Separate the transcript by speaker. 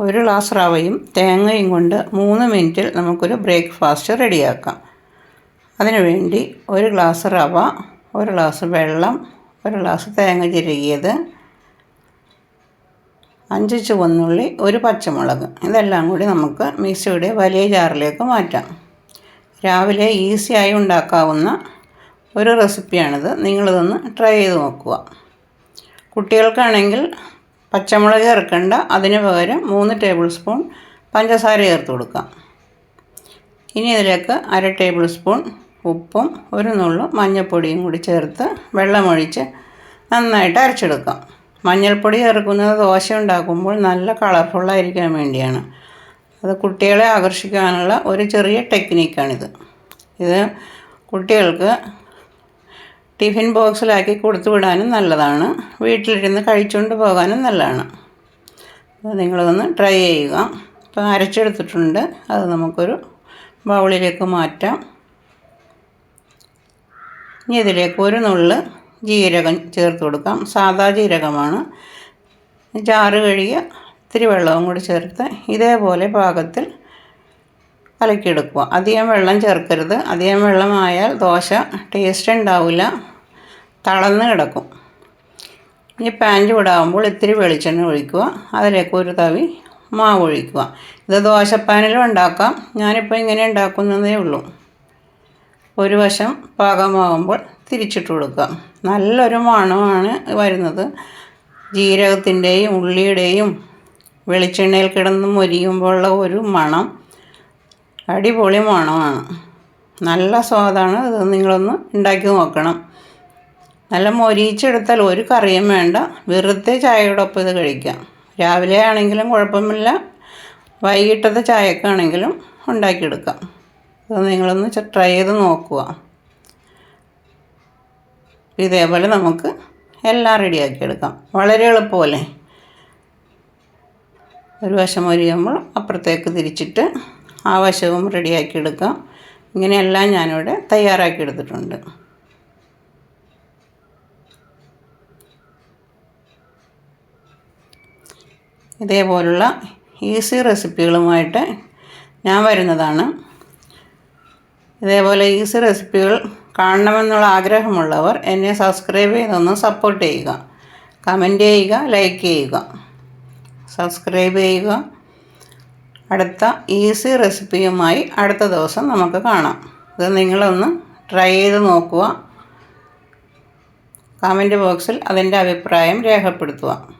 Speaker 1: ഒരു ഗ്ലാസ് റവയും തേങ്ങയും കൊണ്ട് മൂന്ന് മിനിറ്റിൽ നമുക്കൊരു ബ്രേക്ക്ഫാസ്റ്റ് റെഡിയാക്കാം. അതിനുവേണ്ടി ഒരു ഗ്ലാസ് റവ ഒരു ഗ്ലാസ് വെള്ളം ഒരു ഗ്ലാസ് തേങ്ങ ചിരകിയത് അഞ്ച് ചുവന്നുള്ളി ഒരു പച്ചമുളക്. ഇതെല്ലാം കൂടി നമുക്ക് മിക്സിയുടെ വലിയ ജാറിലേക്ക് മാറ്റാം. രാവിലെ ഈസിയായി ഉണ്ടാക്കാവുന്ന ഒരു റെസിപ്പിയാണിത് നിങ്ങളിതൊന്ന് ട്രൈ ചെയ്ത് നോക്കുക. കുട്ടികൾക്കാണെങ്കിൽ പച്ചമുളക് ചേർക്കേണ്ട. അതിന് പകരം മൂന്ന് ടേബിൾ സ്പൂൺ പഞ്ചസാര ചേർത്ത് കൊടുക്കാം. ഇനി ഇതിലേക്ക് അര ടേബിൾ സ്പൂൺ ഉപ്പും ഒരു നുള്ളു മഞ്ഞൾപ്പൊടിയും കൂടി ചേർത്ത് വെള്ളമൊഴിച്ച് നന്നായിട്ട് അരച്ചെടുക്കാം. മഞ്ഞൾപ്പൊടി ചേർക്കുന്നത് ദോശ ഉണ്ടാക്കുമ്പോൾ നല്ല കളർഫുള്ളായിരിക്കാൻ വേണ്ടിയാണ്. അത് കുട്ടികളെ ആകർഷിക്കാനുള്ള ഒരു ചെറിയ ടെക്നിക്കാണിത് ഇത് കുട്ടികൾക്ക് ടിഫിൻ ബോക്സിലാക്കി കൊടുത്തു വിടാനും നല്ലതാണ്. വീട്ടിലിരുന്ന് കഴിച്ചുകൊണ്ട് പോകാനും നല്ലതാണ്. അപ്പോൾ നിങ്ങളതൊന്ന് ട്രൈ ചെയ്യുക. ഇപ്പോൾ അരച്ചെടുത്തിട്ടുണ്ട്. അത് നമുക്കൊരു ബൗളിലേക്ക് മാറ്റാം. ഇനി ഇതിലേക്ക് ഒരു നുള്ള് ജീരകം ചേർത്ത് കൊടുക്കാം. സാദാ ജീരകമാണ്. ചാറ് കഴുകിയ ഇത്തിരി വെള്ളവും കൂടി ചേർത്ത് ഇതേപോലെ പാകത്തിൽ കലക്കിയെടുക്കുക. അധികം വെള്ളം ചേർക്കരുത്. അധികം വെള്ളമായാൽ ദോശ ടേസ്റ്റ് ഉണ്ടാവില്ല. തളർന്ന് കിടക്കും. ഇനി പാൻ ചൂടാകുമ്പോൾ ഇത്തിരി വെളിച്ചെണ്ണ ഒഴിക്കുക. അതിലേക്ക് ഒരു തവി മാവ് ഒഴിക്കുക. ഇത് ദോശപ്പാനിലും ഉണ്ടാക്കാം. ഞാനിപ്പോൾ ഇങ്ങനെ ഉണ്ടാക്കുന്നതേ ഉള്ളൂ. ഒരു വശം പാകമാകുമ്പോൾ തിരിച്ചിട്ട് കൊടുക്കുക. നല്ലൊരു മണമാണ് വരുന്നത്. ജീരകത്തിന്റെയും ഉള്ളിയുടെയും വെളിച്ചെണ്ണയിൽ കിടന്ന് മൊരിയുമ്പോഴുള്ള ഒരു മണം. അടിപൊളി മണമാണ്. നല്ല സ്വാദാണ്. ഇത് നിങ്ങളൊന്ന് ഉണ്ടാക്കി നോക്കണം. നല്ല മൊരീച്ചെടുത്താൽ ഒരു കറിയും വേണ്ട. വെറുതെ ചായയോടൊപ്പം ഇത് കഴിക്കാം. രാവിലെ ആണെങ്കിലും കുഴപ്പമില്ല. വൈകിട്ടത്തെ ചായക്കാണെങ്കിലും ഉണ്ടാക്കിയെടുക്കാം. അത് നിങ്ങളൊന്ന് ട്രൈ ചെയ്ത് നോക്കുക. ഇതേപോലെ നമുക്ക് എല്ലാം റെഡിയാക്കി എടുക്കാം വളരെ എളുപ്പമല്ലേ? ഒരു വശം മൊരിയുമ്പോൾ അപ്പുറത്തേക്ക് തിരിച്ചിട്ട് ആ വശവും റെഡിയാക്കി എടുക്കാം ഇങ്ങനെയെല്ലാം ഞാനിവിടെ തയ്യാറാക്കി എടുത്തിട്ടുണ്ട് ഇതേപോലുള്ള ഈസി റെസിപ്പികളുമായിട്ട് ഞാൻ വരുന്നതാണ്. ഇതേപോലെ ഈസി റെസിപ്പികൾ കാണണമെന്നുള്ള ആഗ്രഹമുള്ളവർ എന്നെ സബ്സ്ക്രൈബ് ചെയ്തൊന്ന് സപ്പോർട്ട് ചെയ്യുക. കമന്റ് ചെയ്യുക ലൈക്ക് ചെയ്യുക. സബ്സ്ക്രൈബ് ചെയ്യുക. അടുത്ത ഈസി റെസിപ്പിയുമായി അടുത്ത ദിവസം നമുക്ക് കാണാം. ഇത് നിങ്ങളൊന്ന് ട്രൈ ചെയ്ത് നോക്കുക. കമന്റ് ബോക്സിൽ അതിന്റെ അഭിപ്രായം രേഖപ്പെടുത്തുക.